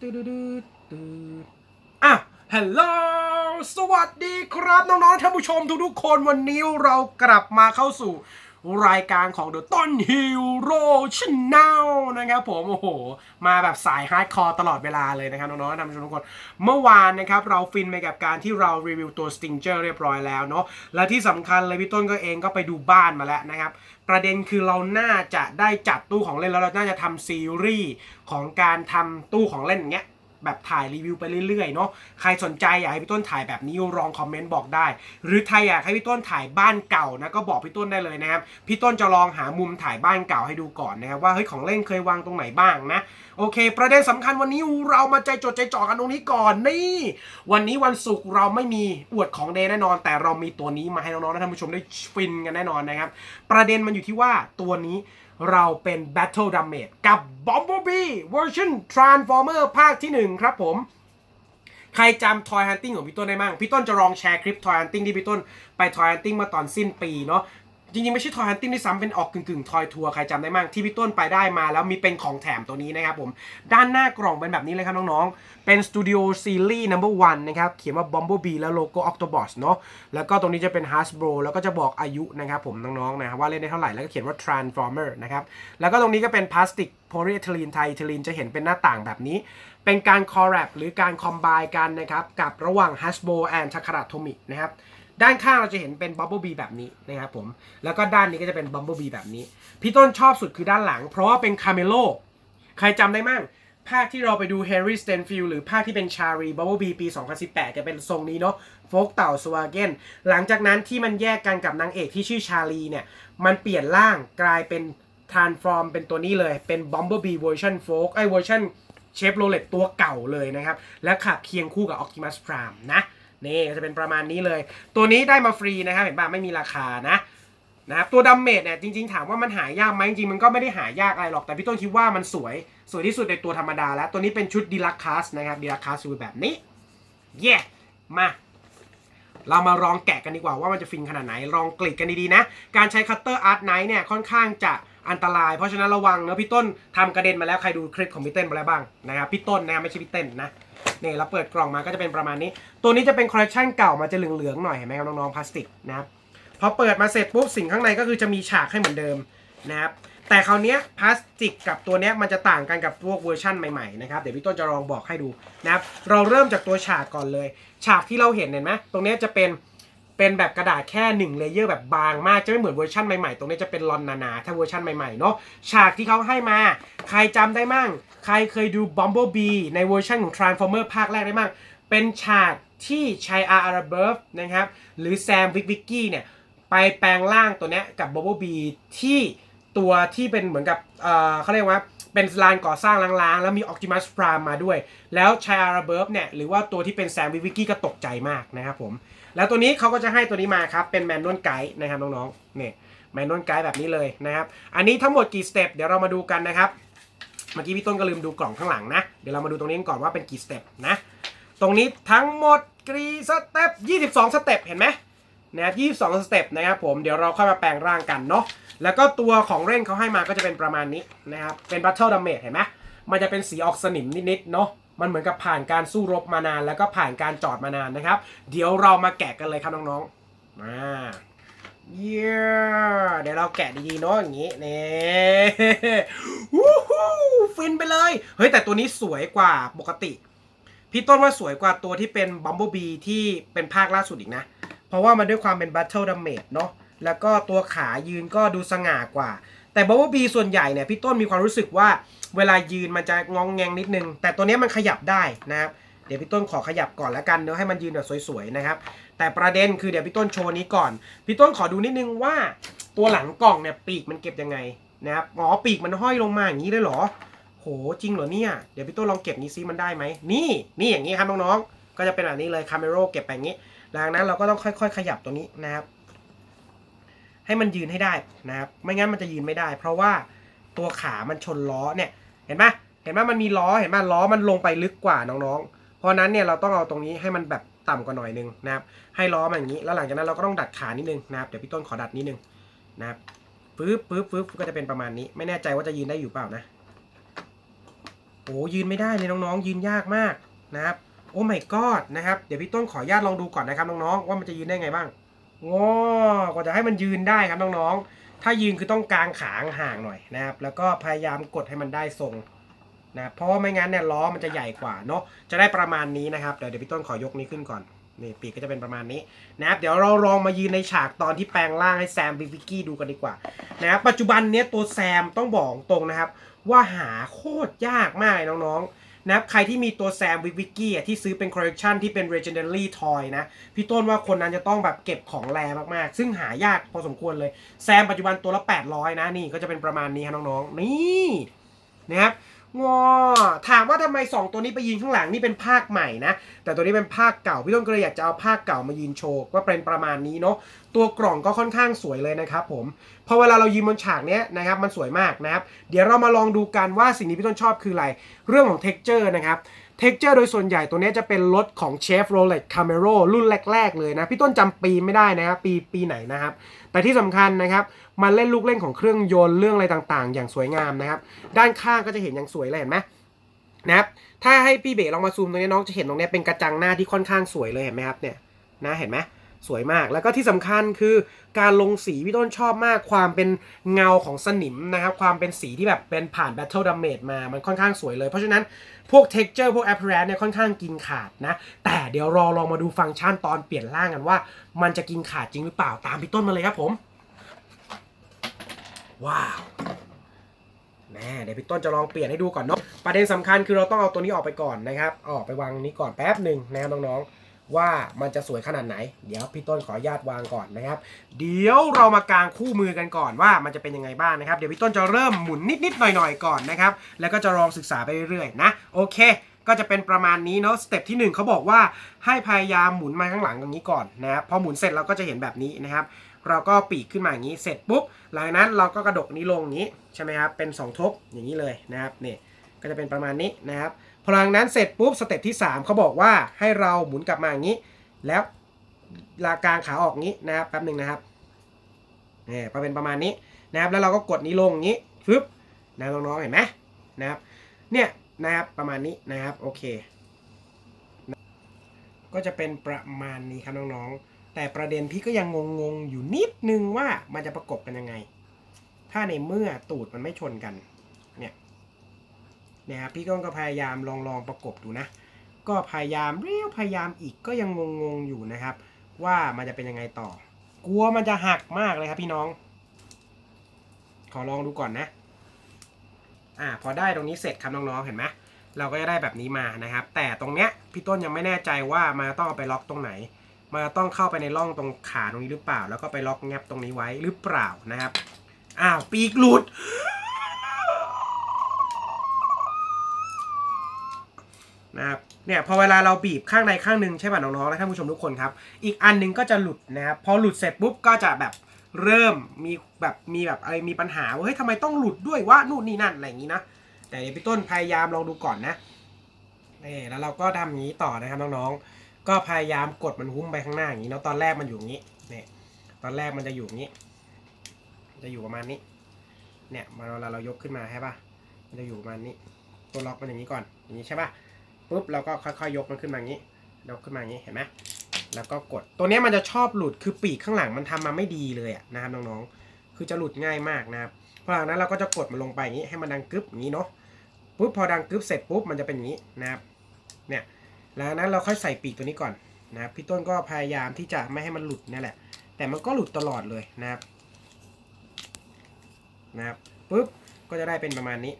ตืดตืดตืดอะฮัลโหลสวัสดีครับน้องๆท่านผู้ชมทุกๆคนวันนี้เรากลับมาเข้าสู่รายการของ The ต้นฮีโร่ช n แนลนะครับผม โอ้โห มาแบบสายฮาร์ดคอร์ตลอดเวลาเลยนะครับ น้องๆท่านผู้ชมทุกคน เมื่อวานนะครับ เราฟินไปกับการที่เรารีวิวตัว Stinger เรียบร้อยแล้วเนาะและที่สำคัญเลยพี่ต้นก็เองก็ไปดูบ้านมาแล้วนะครับ ประเด็นคือเราน่าจะได้จัดตู้ของเล่นแล้วเราน่าจะทำซีรีส์ของการทำตู้ของเล่นอย่างเงี้ย แบบถ่ายรีวิวไปเรื่อยๆเนาะใครสนใจอยากให้พี่ต้นถ่ายแบบนี้ลองคอมเมนต์บอกได้ หรือใครอยากให้พี่ต้นถ่ายบ้านเก่านะก็บอกพี่ต้นได้เลยนะครับพี่ต้นจะลองหามุมถ่ายบ้านเก่าให้ดูก่อนนะครับว่าเฮ้ยของเล่นเคยวางตรงไหนบ้างนะโอเค ประเด็นสำคัญวันนี้เรามาใจจดใจจ่อกันตรงนี้ก่อนนี่ วันนี้วันศุกร์เราไม่มีอวดของเดย์แน่นอน แต่เรามีตัวนี้มาให้น้องๆและท่านผู้ชมได้ฟินกันแน่นอนนะครับ ประเด็นมันอยู่ที่ว่าตัวนี้ เราเป็น Battle Damage กับ Bumblebee Version Transformer ภาคที่ 1 ครับผม ใครจำ Toy Hunting ของพี่ต้นได้มั้งพี่ต้นจะลองแชร์คลิป Toy Hunting ที่พี่ต้นไป Toy Hunting มาตอนสิ้นปีเนาะ จริงๆ ไม่ใช่ Toy Hunting ด้วยซ้ำเป็นออกกึ่งๆ Toy Tour ใครจำได้มั่งที่พี่ต้นไปได้มาแล้วมีเป็นของแถมตัวนี้นะครับผม ด้านหน้ากล่องเป็นแบบนี้เลยครับน้องๆ เป็น Studio Series Number 1นะครับ เขียนว่า Bumblebee แล้วโลโก้ Octobot เนาะแล้วก็ตรงนี้จะเป็น Hasbro แล้วก็จะบอกอายุนะครับผมน้องๆนะว่าเล่นได้เท่าไหร่แล้วก็เขียนว่า Transformer นะครับแล้วก็ตรงนี้ก็เป็นพลาสติกโพลีเอทิลีนไทเทลีนจะเห็นเป็นหน้าต่างแบบนี้ เป็นการคอร์รัปหรือการคอมไบกันนะครับกับระหว่าง Hasbro and Takara Tomy นะครับ ด้านข้างเราจะเห็นเป็น Bumblebee แบบนี้นะครับผม แล้วก็ด้านนี้ก็จะเป็น Bumblebee แบบนี้ พี่ต้นชอบสุดคือด้านหลัง เพราะว่าเป็นคาเมโลใครจำได้มั่งภาคที่เราไปดู Harry Stanfield หรือภาคที่เป็นชารี Bumblebee ปี 2018 จะเป็นทรงนี้เนาะโฟกเต่าสวาเกนหลังจากนั้นที่มันแยกกันกับนางเอกที่ชื่อชาลีเนี่ย มันเปลี่ยนร่างกลายเป็น transform เป็นตัวนี้เลยเป็น Bumblebee version Folk ไอ้ version เชฟโรเลตตัวเก่าเลยนะครับ และขับเคียงคู่กับ Optimus Prime นะ นี่จะเป็นประมาณนี้เลย ตัวนี้ได้มาฟรีนะครับเห็นป่ะไม่มีราคานะนะครับตัวดัมเมจเนี่ยจริงๆถามว่ามันหายากไหมจริงๆมันก็ไม่ได้หายากอะไรหรอกแต่พี่ต้นคิดว่ามันสวย สวยที่สุดในตัวธรรมดาแล้ว ตัวนี้เป็นชุดดีลักคัสนะครับดีลักคัสคือแบบนี้เย่มาเรามาลองแกะกันดีกว่าว่ามันจะฟินขนาดไหนลองกรีดกันดีๆนะ การใช้คัตเตอร์อาร์ตไนท์เนี่ยค่อนข้างจะอันตราย เพราะฉะนั้นระวังนะพี่ต้นทำกระเด็นมาแล้วใครดูคลิปของพี่เต้นมาแล้วบ้างนะครับพี่ต้นนะไม่ใช่พี่เต้นนะ นี่เราเปิดกล่องมาก็จะเป็นประมาณนี้ ตัวนี้จะเป็นคอลเลคชันเก่ามาจะเหลืองๆหน่อยเห็นไหมครับน้องๆพลาสติกนะครับพอเปิดมาเสร็จปุ๊บสิ่งข้างในก็คือจะมีฉากให้เหมือนเดิมนะครับแต่คราวเนี้ยพลาสติกกับตัวเนี้ยมันจะต่างกันกับพวกเวอร์ชั่นใหม่ๆนะครับเดี๋ยวพี่ต้นจะลองบอกให้ดูนะครับเราเริ่มจากตัวฉากก่อนเลย ฉากที่เราเห็นเห็นไหมตรงเนี้ยจะเป็น เป็นแบบกระดาษแค่1เลเยอร์แบบบางมาก จะไม่เหมือนเวอร์ชันใหม่ๆ ตรงนี้จะเป็นลอนหนาๆ ถ้าเวอร์ชันใหม่ๆ เนาะฉากที่เขาให้มา ใครจำได้มั่ง ใครเคยดู Bumblebee ในเวอร์ชันของ Transformer ภาคแรกได้มั่ง เป็นฉากที่ชัยอาร์อาร์เบิร์ฟนะครับ หรือแซมวิกวิกกี้เนี่ย ไปแปลงร่างตัวเนี้ยกับบบ b บีที่ตัวที่เป็นเหมือนกับเอ่อเขาเรียกว่าเป็นลานก่อสร้างล้างๆ แล้วมี Optimus Prime มาด้วย แล้วชายอาราเบิร์ฟเนี่ย หรือว่าตัวที่เป็นแซมวิกวิกกี้ก็ตกใจมากนะครับผม แล้วตัวนี้เขาก็จะให้ตัวนี้มาครับ เป็นแมนนวลไกด์นะครับน้องๆเนี่ยแมนนวลไกด์แบบนี้เลยนะครับ อันนี้ทั้งหมดกี่สเต็ปเดี๋ยวเรามาดูกันนะครับ เมื่อกี้พี่ต้นก็ลืมดูกล่องข้างหลังนะ เดี๋ยวเรามาดูตรงนี้ก่อนว่าเป็นกี่สเต็ปนะ ตรงนี้ทั้งหมดกี่สเต็ป22 สเต็ปเห็นไหมนะครับ22สเต็ปนะครับผม เดี๋ยวเราค่อยมาแปลงร่างกันเนาะ แล้วก็ตัวของเร่งเขาให้มาก็จะเป็นประมาณนี้นะครับ เป็น Battle Damage เห็นไหมมันจะเป็นสีออกสนิมนิดๆเนาะ มันเหมือนกับผ่านการสู้รบมานาน แล้วก็ผ่านการจอดมานานนะครับ เดี๋ยวเรามาแกะกันเลยครับน้องๆมาเย้เดี๋ยวเราแกะดีๆเนาะอย่างนี้นี่วู้ฮู้ฟินไปเลย เฮ้ยแต่ตัวนี้สวยกว่าปกติ พี่ต้นว่าสวยกว่าตัวที่เป็น Bumblebee ที่เป็นภาคล่าสุดอีกนะ เพราะว่ามันด้วยความเป็น Battle Damage เนาะแล้วก็ตัวขายืนก็ดูสง่ากว่า แต่ Bumblebee ส่วนใหญ่เนี่ยพี่ต้นมีความรู้สึกว่าเวลายืนมันจะงองแงงนิดนึง แต่ตัวนี้มันขยับได้นะครับเดี๋ยวพี่ต้นขอขยับก่อนแล้วกันเนาะให้มันยืนแบบสวยๆนะครับ แต่ประเด็นคือเดี๋ยวพี่ต้นโชว์นี้ก่อน พี่ต้นขอดูนิดนึงว่า ตัวหลังกล่องเนี่ยปีกมันเก็บยังไงนะครับอ๋อปีกมันห้อยลงมาอย่างนี้เลยเหรอ โหจริงเหรอเนี่ยเดี๋ยวพี่ต้นลองเก็บนี้ซิมันได้ไหมนี่นี่อย่างนี้ครับน้องๆก็จะเป็นแบบนี้เลยคาเมโรเก็บแบบนี้ดังนั้นเราก็ต้องค่อย ๆ ขยับตัวนี้นะครับ ให้มันยืนให้ได้นะครับไม่งั้นมันจะยืนไม่ได้ เพราะว่าตัวขามันชนล้อเนี่ยเห็นไหมเห็นไหมมันมีล้อเห็นไหมล้อมันลงไปลึกกว่าน้องๆ เพราะนั้นเนี่ยเราต้องเอาตรงนี้ให้มันแบบต่ำกว่าหน่อยนึงนะครับให้ล้อมันอย่างนี้แล้วหลังจากนั้นเราก็ต้องดัดขานิดนึงนะครับเดี๋ยวพี่ต้นขอดัดนิดนึงนะครับปึ๊บปึ๊บปึ๊บก็จะเป็นประมาณนี้ ไม่แน่ใจว่าจะยืนได้อยู่เปล่านะโอ้ยืนไม่ได้เลยน้องๆ ยืนยากมากนะครับ โอ้ my god นะครับ เดี๋ยวพี่ต้นขออนุญาตลองดูก่อนนะครับน้องๆ ว่ามันจะยืนได้ไงบ้าง ง้อกว่าจะให้มันยืนได้ครับน้องๆ ถ้ายืนคือต้องกางขาห่างหน่อยนะครับ แล้วก็พยายามกดให้มันได้ทรงนะเพราะว่าไม่งั้นเนี่ยล้อมันจะใหญ่กว่าเนาะจะได้ประมาณนี้นะครับเดี๋ยวเดี๋ยวพี่ต้นขอยกนี้ขึ้นก่อนนี่ปีกก็จะเป็นประมาณนี้นะครับ เดี๋ยวเราลองมายืนในฉากตอนที่แปลงร่างให้แซมบิวิกกี้ดูกันดีกว่านะครับปัจจุบันเนี้ยตัวแซมต้องบอกตรงนะครับ ว่าหาโคตรยากมากเลยน้องๆ นะครับใครที่มีตัวแซมวิกวิกกี้อะที่ซื้อเป็นคอลเลกชันที่เป็น Legendary Toy นะ พี่ต้นว่าคนนั้นจะต้องแบบเก็บของแรมากๆ ซึ่งหายากพอสมควรเลย แซมปัจจุบันตัวละ 800 นะ นี่ก็จะเป็นประมาณนี้ครับน้องๆ นี่นะครับ งอถามว่าทำไม 2 ตัวนี้ไปยืนข้างหลังนี่เป็นภาคใหม่นะ แต่ตัวนี้เป็นภาคเก่า พี่ต้นก็เลยอยากจะเอาภาคเก่ามายืนโชว์ว่าเป็นประมาณนี้เนาะตัวกล่องก็ค่อนข้างสวยเลยนะครับผมพอเวลาเรายืนบนฉากเนี้ยนะครับมันสวยมากนะครับ เดี๋ยวเรามาลองดูกันว่าสิ่งที่พี่ต้นชอบคืออะไร เรื่องของ texture นะครับ เท็กเจอร์โดยส่วนใหญ่ตัวนี้จะเป็นรถของ Chevrolet Camaro รุ่นแรก ๆ เลยนะ พี่ต้นจำปีไม่ได้นะครับปีปีไหนนะครับ แต่ที่สำคัญนะครับ มันเล่นลูกเล่นของเครื่องยนต์เรื่องอะไรต่างๆ อย่างสวยงามนะครับ ด้านข้างก็จะเห็นอย่างสวยเลยเห็นไหมนะครับถ้าให้พี่เบ๋ลองมาซูมตรงนี้น้องจะเห็นตรงนี้เป็นกระจังหน้าที่ค่อนข้างสวยเลยเห็นไหมครับเนี่ยนะเห็นไหม สวยมาก แล้วก็ที่สำคัญคือการลงสีพี่ต้นชอบมากความเป็นเงาของสนิมนะครับ ความเป็นสีที่แบบเป็นผ่าน Battle Damage มา มันค่อนข้างสวยเลย เพราะฉะนั้นพวก texture พวก appearance เนี่ยค่อนข้างกินขาดนะ แต่เดี๋ยวรอลองมาดูฟังก์ชันตอนเปลี่ยนร่างกันว่า มันจะกินขาดจริงหรือเปล่าตามพี่ต้นมาเลยครับผม ว้าวแน่เดี๋ยวพี่ต้นจะลองเปลี่ยนให้ดูก่อนเนาะประเด็นสำคัญคือเราต้องเอาตัวนี้ออกไปก่อนนะครับ ออกไปวางนี้ก่อนแป๊บหนึ่งนะน้องๆ ว่ามันจะสวยขนาดไหน เดี๋ยวพี่ต้นขออนุญาตวางก่อนนะครับ เดี๋ยวเรามากางคู่มือกันก่อนว่ามันจะเป็นยังไงบ้างนะครับ เดี๋ยวพี่ต้นจะเริ่มหมุนนิดๆหน่อยๆก่อนนะครับ แล้วก็จะลองศึกษาไปเรื่อยๆนะ โอเค ก็จะเป็นประมาณนี้เนาะ สเต็ปที่หนึ่งเขาบอกว่าให้พยายามหมุนมาข้างหลังอย่างนี้ก่อนนะครับ พอหมุนเสร็จเราก็จะเห็นแบบนี้นะครับ เราก็ปีกขึ้นมาอย่างนี้ เสร็จปุ๊บ หลังนั้นเราก็กระดกนี้ลงอย่างนี้ใช่ไหมครับ เป็น 2 ทบอย่างนี้เลยนะครับ นี่ ก็จะเป็นประมาณนี้นะครับ พลังนั้นเสร็จปุ๊บสเต็ปที่ 3เขาบอกว่าให้เราหมุนกลับมาอย่างนี้ แล้วลากางขาออกนี้นะครับแป๊บหนึ่งนะครับนี่ก็เป็นประมาณนี้นะครับแล้วเราก็กดนี้ลงอย่างนี้ฟึบนะน้องๆเห็นไหมนะครับเนี่ยนะครับประมาณนี้นะครับโอเค ก็จะเป็นประมาณนี้ครับน้องๆ แต่ประเด็นพี่ก็ยังงงๆอยู่นิดนึงว่ามันจะประกบกันยังไง ถ้าในเมื่อตูดมันไม่ชนกัน นี่ยครับพี่ก้องก็พยายามลองลองประกบดูนะ ก็พยายามเรียวพยายามอีกก็ยังงงๆอยู่นะครับ ว่ามันจะเป็นยังไงต่อ กลัวมันจะหักมากเลยครับพี่น้อง ขอลองดูก่อนนะ อ่า พอได้ตรงนี้เสร็จครับน้องๆเห็นไหมเราก็จะได้แบบนี้มานะครับ แต่ตรงเนี้ยพี่ต้นยังไม่แน่ใจว่ามันจะต้องเอาไปล็อกตรงไหนมันจะต้องเข้าไปในร่องตรงขาตรงนี้หรือเปล่า แล้วก็ไปล็อกแงบตรงนี้ไว้หรือเปล่านะครับ อ้าว ปีกหลุด เนี่ยพอเวลาเราบีบข้างในข้างหนึ่งใช่ป่ะน้องๆและท่านผู้ชมทุกคนครับ อีกอันหนึงก็จะหลุดนะครับพอหลุดเสร็จปุ๊บก็จะแบบเริ่มมีแบบมีแบบอะไรมีปัญหาว่าเฮ้ยทำไมต้องหลุดด้วยว่านู่นนี่นั่นอะไรอย่างนี้นะแต่เดี๋ยวพี่ต้นพยายามลองดูก่อนนะนี่แล้วเราก็ทำอย่างนี้ต่อนะครับน้องๆก็พยายามกดมันหุ้มไปข้างหน้าอย่างนี้เนาะตอนแรกมันอยู่อย่างนี้เนี่ยตอนแรกมันจะอยู่อย่างนี้ จะอยู่ประมาณนี้เนี่ยเวลาเรายกขึ้นมาใช่ปะมันจะอยู่ประมาณนี้ ตัวล็อกมันอย่างนี้ก่อนอย่างนี้ใช่ป่ะ ปุ๊บเราก็ค่อยๆยกมันขึ้นมาอย่างนี้ยกขึ้นมาอย่างนี้เห็นไหมแล้วก็กดตัวนี้มันจะชอบหลุดคือปีกข้างหลังมันทำมาไม่ดีเลยนะครับน้องๆคือจะหลุดง่ายมากนะครับพอหลังนั้นเราก็จะกดมันลงไปอย่างนี้ให้มันดังกึ๊บอย่างนี้เนาะปุ๊บพอดังกึ๊บเสร็จปุ๊บมันจะเป็นอย่างนี้นะครับเนี่ยหลังนั้นเราค่อยใส่ปีกตัวนี้ก่อนนะครับพี่ต้นก็พยายามที่จะไม่ให้มันหลุดนี่แหละ แต่มันก็หลุดตลอดเลยนะครับนะครับปุ๊บก็จะได้เป็นประมาณนี้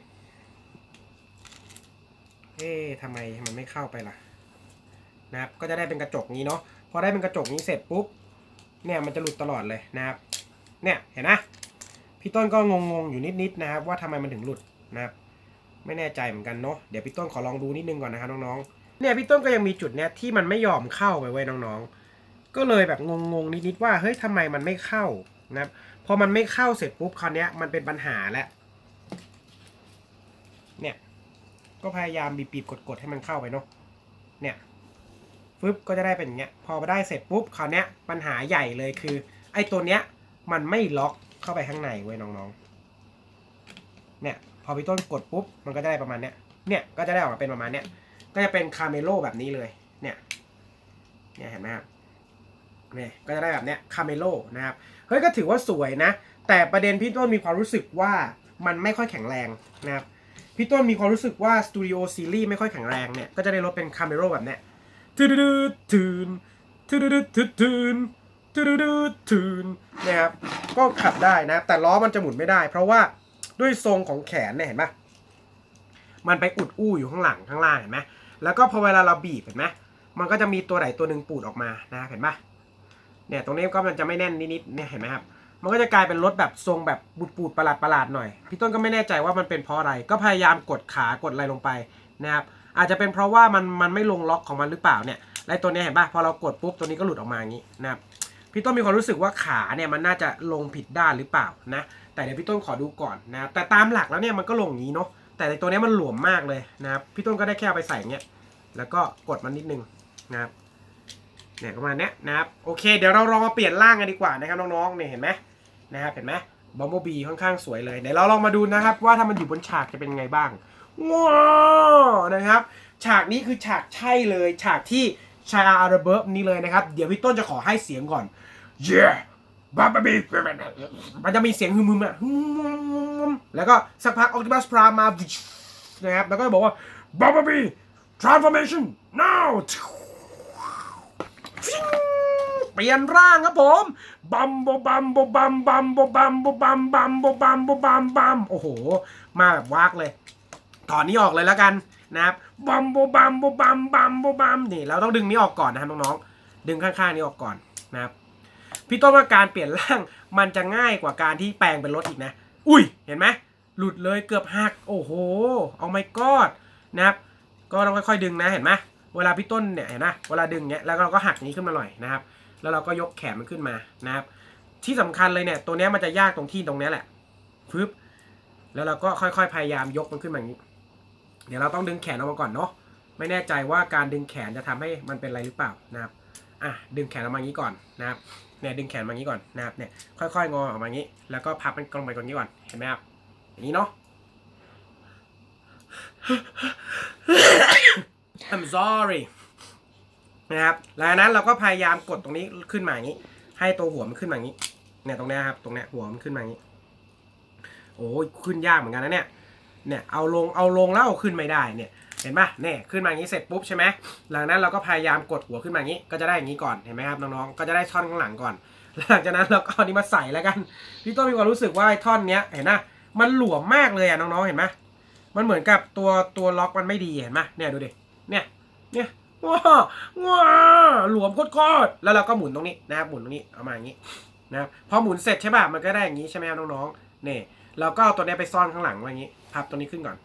เอ๊ะทำไมมันไม่เข้าไปล่ะนะครับก็จะได้เป็นกระจกนี้เนาะพอได้เป็นกระจกนี้เสร็จปุ๊บเนี่ยมันจะหลุดตลอดเลยนะครับเนี่ยเห็นนะพี่ต้นก็งงๆอยู่นิดๆนะครับว่าทำไมมันถึงหลุดนะครับไม่แน่ใจเหมือนกันเนาะเดี๋ยวพี่ต้นขอลองดูนิดนึงก่อนนะครับน้องๆเนี่ยพี่ต้นก็ยังมีจุดเนี้ยที่มันไม่ยอมเข้าไปไว้น้องๆ ก็เลยแบบงงๆนิดๆว่าเฮ้ยทำไมมันไม่เข้านะครับพอมันไม่เข้าเสร็จปุ๊บคราวเนี้ยมันเป็นปัญหาแล้ว เนี่ย ก็พยายามบีบๆกดๆให้มันเข้าไปเนาะเนี่ยฟึบก็จะได้เป็นอย่างเงี้ยพอได้เสร็จปุ๊บคราวเนี้ยปัญหาใหญ่เลยคือ ไอ้ตัวเนี้ยมันไม่ล็อกเข้าไปข้างในเว้ยน้องๆ เนี่ยพอพี่ต้นกดปุ๊บมันก็จะได้ประมาณเนี้ยเนี่ยก็จะได้ออกมาเป็นประมาณเนี้ยก็จะเป็นคาเมโลแบบนี้เลยเนี่ยเนี่ยเห็นไหมครับเนี่ยก็จะได้แบบเนี้ยคาเมโลนะครับเฮ้ยก็ถือว่าสวยนะ แต่ประเด็นพี่ต้นมีความรู้สึกว่ามันไม่ค่อยแข็งแรงนะครับ พี่ต้นมีความรู้สึกว่าสตูดิโอซีรีส์ไม่ค่อยแข็งแรงเนี่ย ก็จะได้รถเป็นคาเมโลแบบเนี้ยทืดดทืนทืดดทืทืนทืดดทืนนะครับก็ขับได้นะ แต่ล้อมันจะหมุนไม่ได้ เพราะว่าด้วยทรงของแขนเนี่ยเห็นปะมันไปอุดอู้อยู่ข้างหลังข้างล่างเห็นไหมแล้วก็พอเวลาเราบีบเห็นไหมมันก็จะมีตัวไหนตัวหนึ่งปูดออกมานะเห็นปะเนี่ยตรงนี้ก็มันจะไม่แน่นนิดๆเนี่ยเห็นไหมครับ มันก็จะกลายเป็นรถแบบทรงแบบบูดๆประหลาดประหลาดๆหน่อย พี่ต้นก็ไม่แน่ใจว่ามันเป็นเพราะอะไร ก็พยายามกดขากดอะไรลงไปนะครับ อาจจะเป็นเพราะว่ามันมันไม่ลงล็อกของมันหรือเปล่าเนี่ยไอ้ตัวนี้เห็นป่ะพอเรากดปุ๊บตัวนี้ก็หลุดออกมาอย่างนี้นะครับพี่ต้นมีความรู้สึกว่าขาเนี่ยมันน่าจะลงผิดด้านหรือเปล่านะแต่เดี๋ยวพี่ต้นขอดูก่อนนะครับแต่ตามหลักแล้วเนี่ยมันก็ลงอย่างนี้เนาะแต่ในตัวนี้มันหลวมมากเลยนะครับพี่ต้นก็ได้แค่ไปใส่เงี้ยแล้วก็กดมันนิดนึงนะครับเนี่ยประมาณนี้นะครับโอเค เดี๋ยวเราลองมาเปลี่ยนร่างกันดีกว่านะครับน้องๆเนี่ยเห็นไหม นะครับเห็นไหมบอมโบบีค่อนข้างสวยเลยเดี๋ยวเราลองมาดูนะครับ ว่าถ้ามันอยู่บนฉากจะเป็นไงบ้างว้าวนะครับ ฉากนี้คือฉากใช่เลย ฉากที่ชาอาร์เบิร์บนี่เลยนะครับ เดี๋ยวพี่ต้นจะขอให้เสียงก่อน yeah บาบาบีมันจะมีเสียงฮึมๆอะฮึมๆแล้วก็สักพักออ t ติมัสพรามานะครับแล้วก็บอกว่าบาบาบี transformation now ปลี่ยนร่างครับผมบัมโบบัมโบบัมบัมโบบัมโบบัมบัมโบบัมโบบัมบัมโอ้โห มาแบบวากเลยถอนนี้ออกเลยแล้วกันนะครับบัมโบบัมโบบัมบัมโบบัมนี่เราต้องดึงนี้ออกก่อนนะครับน้องๆดึงข้างๆนี้ออกก่อนนะครับพี่ต้นว่าการเปลี่ยนร่างมันจะง่ายกว่าการที่แปลงเป็นรถอีกนะ อุ้ยเห็นไหมหลุดเลยเกือบหักโอ้โหเอาไม่กอดนะครับก็ต้องค่อยๆดึงนะเห็นไหมเวลาพี่ต้นเนี่ยเห็นไหมเวลาดึงเนี้ยแล้วเราก็หักนี้ขึ้นมาหน่อยนะครับ แล้วเราก็ยกแขนมันขึ้นมานะครับ ที่สำคัญเลยเนี่ยตัวนี้มันจะยากตรงที่ตรงนี้แหละฟึบแล้วเราก็ค่อยๆพยายามยกมันขึ้นมาอย่างนี้ เดี๋ยวเราต้องดึงแขนออกมาก่อนเนาะไม่แน่ใจว่าการดึงแขนจะทำให้มันเป็นอะไรหรือเปล่านะครับอะดึงแขนออกมาอย่างนี้ก่อนนะครับเนี่ยดึงแขนมาอย่างนี้ก่อนนะครับเนี่ยค่อยๆงอออกมาอย่างนี้ แล้วก็พับมันลงไปก่อนนี้ก่อนเห็นไหมครับอย่างนี้เนาะ I'm sorry นะครับหลังนั้นเราก็พยายามกดตรงนี้ขึ้นมาอย่างนี้ ให้ตัวหัวมันขึ้นมาอย่างนี้ เนี่ยตรงเนี้ยครับ ตรงเนี้ยหัวมันขึ้นมาอย่างนี้ โอ้ยขึ้นยากเหมือนกันนะเนี่ย เนี่ยเอาลงเอาลงแล้วเอาขึ้นไม่ได้เนี่ยเห็นปะเนี่ยขึ้นมาอย่างนี้เสร็จปุ๊บใช่ไหมหลังนั้นเราก็พยายามกดหัวขึ้นมาอย่างนี้ ก็จะได้อย่างนี้ก่อนเห็นไหมครับน้องๆก็จะได้ท่อนข้างหลังก่อน หลังจากนั้นเราก็เอานี้มาใส่แล้วกันพี่ต้นมีความรู้สึกว่าไอ้ท่อนเนี้ยเห็นนะมันหลวมมากเลยอะน้องๆเห็นไหมมันเหมือนกับตัวตัวล็อกมันไม่ดีเห็นไหมเนี่ยดูดิเนี่ยเนี่ย ว้าวว้าวหลวมโคตรๆแล้วเราก็หมุนตรงนี้นะครับหมุนตรงนี้เอามาอย่างนี้นะครับพอหมุนเสร็จใช่ป่ะมันก็ได้อย่างนี้ใช่ไหมครับน้องๆเนี่ยเราก็เอาตัวนี้ไปซ่อนข้างหลังไว้อย่างนี้พับตัวนี้ขึ้นก่อน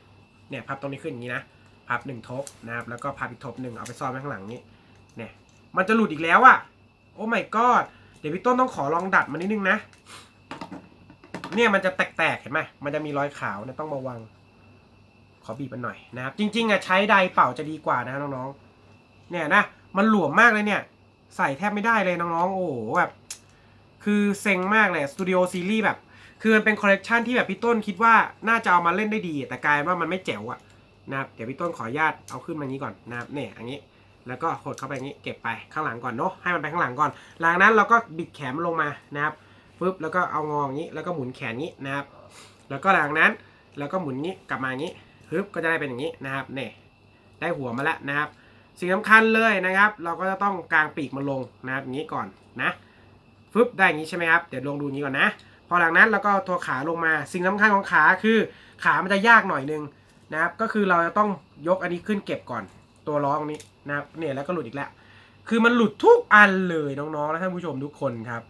เนี่ยพับตรงนี้ขึ้นอย่างนี้นะพับหนึ่งทบนะครับแล้วก็พับอีกทบหนึ่งเอาไปซ่อนไว้ข้างหลังนี้เนี่ยมันจะหลุดอีกแล้วอะโอ้ my god เดี๋ยวพี่ต้นต้องขอลองดัดมันนิดนึงนะ เนี่ยมันจะแตกๆเห็นไหมมันจะมีรอยขาวเนี่ยต้องมาวางขอบีบมันหน่อยนะครับจริงๆอะใช้ไดเป่าจะดีกว่านะน้องๆ เนี่ยนะ มันหลวมมากเลยเนี่ย ใส่แทบไม่ได้เลยน้องๆ โอ้โหแบบ คือเซ็งมากเลยสตูดิโอซีรีส์แบบ คือมันเป็นคอลเลกชันที่แบบพี่ต้นคิดว่าน่าจะเอามาเล่นได้ดี แต่กลายว่ามันไม่แจ๋วอะนะครับ เดี๋ยวพี่ต้นขออนุญาตเอาขึ้นมาอย่างนี้ก่อนนะครับเนี่ยอย่างนี้ แล้วก็หดเข้าไปอย่างนี้ เก็บไปข้างหลังก่อนเนาะ ให้มันไปข้างหลังก่อน หลังนั้นเราก็บิดแขนลงมานะครับปึ๊บ แล้วก็เอางออย่างนี้ แล้วก็หมุนแขนนี้นะครับ แล้วก็หลังนั้น แล้วก็หมุนนี้กลับมาอย่างนี้ปึ๊บก็จะได้เป็นอย่างนี้นะครับ เนี่ย ได้หัวมาแล้วนะครับ สิ่งสำคัญเลยนะครับ เราก็จะต้องกางปีกมันลงนะครับอย่างนี้ก่อนนะฟึบได้อย่างนี้ใช่ไหมครับเดี๋ยวลองดูงนี้ก่อนนะ พอหลังนั้นเราก็ตัวขาลงมา สิ่งสำคัญของขาคือขามันจะยากหน่อยนึงนะครับ ก็คือเราจะต้องยกอันนี้ขึ้นเก็บก่อนตัวล้อตรงนี้นะครับเนี่ยแล้วก็หลุดอีกแล้ว คือมันหลุดทุกอันเลยน้องๆและท่านผู้ชมทุกคนครับ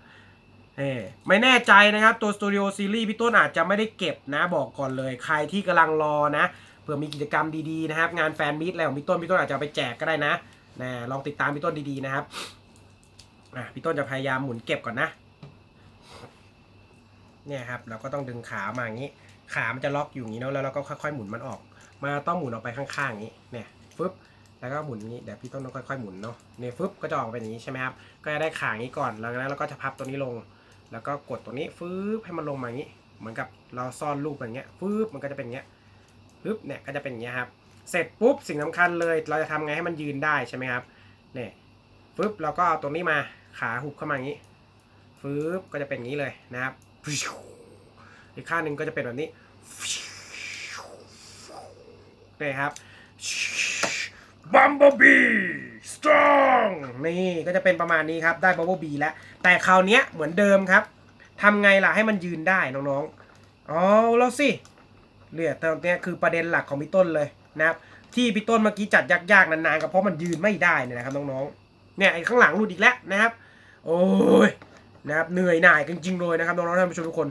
เออไม่แน่ใจนะครับตัวสตูดิโอซีรีส์พี่ต้นอาจจะไม่ได้เก็บนะบอกก่อนเลย ใครที่กำลังรอนะ เผื่อมีกิจกรรมดีๆนะครับ งานแฟนมิตอะไรของพี่ต้นพี่ต้นอาจจะไปแจกก็ได้นะนะลองติดตามพี่ต้นดีๆนะครับอะพี่ต้นจะพยายามหมุนเก็บก่อนนะเนี่ยครับเราก็ต้องดึงขามาอย่างนี้ ขามันจะล็อกอยู่อย่างนี้เนาะแล้วเราก็ค่อยๆหมุนมันออก มาต้องหมุนออกไปข้างๆอย่างนี้เนี่ยฟึบแล้วก็หมุนอย่างนี้เดี๋ยวพี่ต้นต้องค่อยๆหมุนเนาะเนี่ยฟึบก็จะออกเป็นอย่างนี้ใช่ไหมครับก็จะได้ขาอย่างนี้ก่อนแล้วจากนั้นเราก็จะพับตัวนี้ลง แล้วก็กดตัวนี้ฟึบให้มันลงมาอย่างนี้ เหมือนกับเราซ่อนรูปอย่างเงี้ยฟึบมันก็จะเป็นอย่างเงี้ย ฟึบเนี่ยก็จะเป็นอย่างเงี้ยครับ เสร็จปุ๊บสิ่งสำคัญเลย เราจะทำไงให้มันยืนได้ใช่ไหมครับเนี่ยปึ๊บเราก็เอาตรงนี้มาขาหุบเข้ามาอย่างนี้ปึ๊บก็จะเป็นอย่างนี้เลยนะครับอีกข้างหนึ่งก็จะเป็นแบบนี้นี่ครับ Bumblebee strong นี่ก็จะเป็นประมาณนี้ครับ ได้ Bumblebee แล้ว แต่คราวนี้เหมือนเดิมครับทำไงล่ะให้มันยืนได้น้องๆอ๋อแล้วสิ เนี่ยตรงนี้คือประเด็นหลักของพี่ต้นเลยนะครับ ที่พี่ต้นเมื่อกี้จัดยากๆนานๆก็เพราะมันยืนไม่ได้เนี่ยนะครับน้องๆเนี่ยไอ้ข้างหลังหลุดอีกแล้วนะครับ โอ้ยนะครับเหนื่อยหน่ายจริงๆเลยนะครับน้องๆท่านผู้ชมทุกคน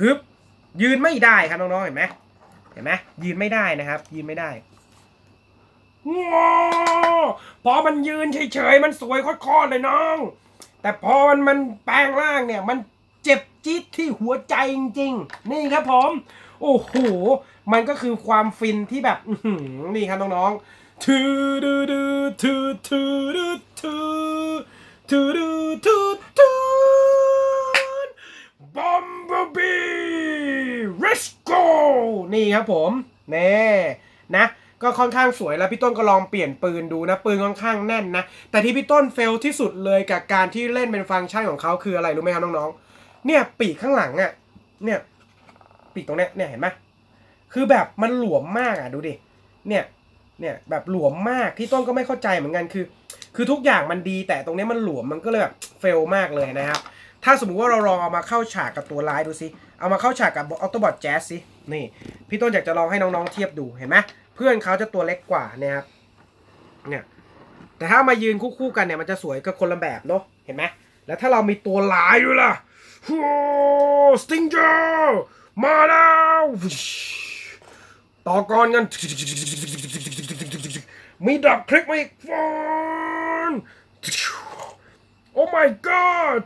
ฮึบยืนไม่ได้ครับน้องๆเห็นไหมเห็นไหมยืนไม่ได้นะครับ ยืนไม่ได้ว้าพอมันยืนเฉยๆมันสวยโคตรๆเลยน้อง แต่พอมันมันแปลงร่างเนี่ย มัน จ็บจี๊ดที่หัวใจจริงๆ นี่ครับผม โอ้โห มันก็คือความฟินที่แบบนี่ครับน้องๆทูดูดูทูทูดูทูทูดูทูทูบัมบ์บีเรสโกนี่ครับผมเน่นะก็ค่อนข้างสวยแล้วพี่ต้นก็ลองเปลี่ยนปืนดูนะ ปืนค่อนข้างแน่นนะ แต่ที่พี่ต้นเฟลที่สุดเลยกับการที่เล่นเป็นฟังก์ชันของเขาคืออะไรรู้ไหมครับน้องๆ เนี่ยปีกข้างหลังอะ่ะ เนี่ย ปีกตรงเนี้ยเนี่ยเห็นไหมคือแบบมันหลวมมากอะดูดิ เนี่ย เนี่ยแบบหลวมมากที่ต้นก็ไม่เข้าใจเหมือนกันคือ คือทุกอย่างมันดีแต่ตรงนี้มันหลวมมันก็เลยแบบเฟลมากเลยนะครับ ถ้าสมมุติว่าเราลองเอามาเข้าฉากกับตัวร้ายดูสิ เอามาเข้าฉากกับออโตบอทแจ๊สสิ นี่ พี่ต้นอยากจะลองให้น้องๆเทียบดูเห็นไหมเพื่อนเขาจะตัวเล็กกว่านี่ครับ เนี่ย แต่ถ้ามายืนคู่ๆกันเนี่ยมันจะสวยก็คนละแบบเนาะ เห็นไหมแล้วถ้าเรามีตัวร้ายด้วยล่ะ โอ้สติงเจอร์มาแล้วต่อกรกันมีดับคลิกมาอีกฟอนโอ้ my god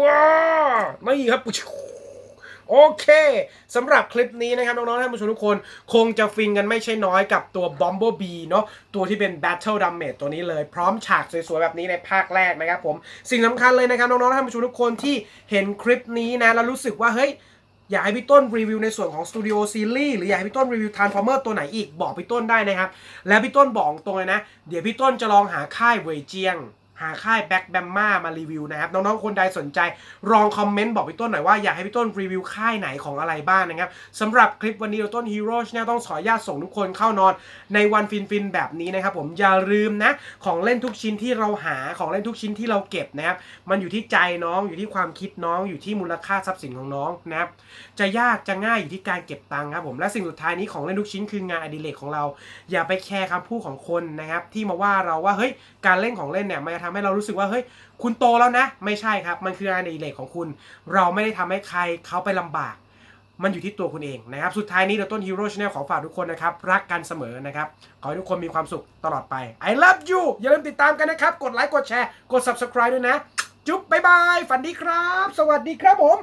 ว้าไม่ครับ โอเคสำหรับคลิปนี้นะครับน้องๆท่านผู้ชมทุกคน คงจะฟินกันไม่ใช่น้อยกับตัว Bumblebee เนาะตัวที่เป็น Battle Damage ตัวนี้เลย พร้อมฉากสวยๆแบบนี้ในภาคแรกนะครับผม สิ่งสำคัญเลยนะครับน้องๆท่านผู้ชมทุกคนที่เห็นคลิปนี้นะแล้วรู้สึกว่าเฮ้ยอยากให้พี่ต้นรีวิวในส่วนของสตูดิโอซีรีส์หรืออยากให้พี่ต้นรีวิวทานฟอร์เมอร์ตัวไหนอีกบอกพี่ต้นได้นะครับ แล้วพี่ต้นบอกตรงเลยนะ เดี๋ยวพี่ต้นจะลองหาค่ายเวยเจียง หาค่ายแบ็กแบมมามารีวิวนะครับน้องๆคนใดสนใจลองคอมเมนต์บอกพี่ต้นหน่อยว่าอยากให้พี่ต้นรีวิวค่ายไหนของอะไรบ้างนะครับสำหรับคลิปวันนี้เราต้นฮีโร่ชแนลต้องขออนุญาตส่งทุกคนเข้านอนในวันฟินๆแบบนี้นะครับผมอย่าลืมนะของเล่นทุกชิ้นที่เราหาของเล่นทุกชิ้นที่เราเก็บนะครับมันอยู่ที่ใจน้องอยู่ที่ความคิดน้องอยู่ที่มูลค่าทรัพย์สินของน้องนะครับจะยากจะง่ายอยู่ที่การเก็บตังค์ครับผมและสิ่งสุดท้ายนี้ของเล่นทุกชิ้นคืองานอดิเรกของเรา อย่าไปแคร์คำพูดของคนนะครับที่มาว่าเราว่าเฮ้ยการเล่นของเล่นเนี่ยมันจะทำให้เรารู้สึกว่าเฮ้ยคุณโตแล้วนะ ไม่ใช่ครับ มันคืองานอดิเรกของคุณ เราไม่ได้ทำให้ใครเขาไปลำบาก มันอยู่ที่ตัวคุณเองนะครับ สุดท้ายนี้เดอะต้นฮีโร่ชาแนลขอฝากทุกคนนะครับ รักกันเสมอนะครับ ขอให้ทุกคนมีความสุขตลอดไป I love you อย่าลืมติดตามกันนะครับ กดไลค์กดแชร์กด subscribe ด้วยนะ จุ๊บบ๊ายบายฝันดีครับ สวัสดีครับผม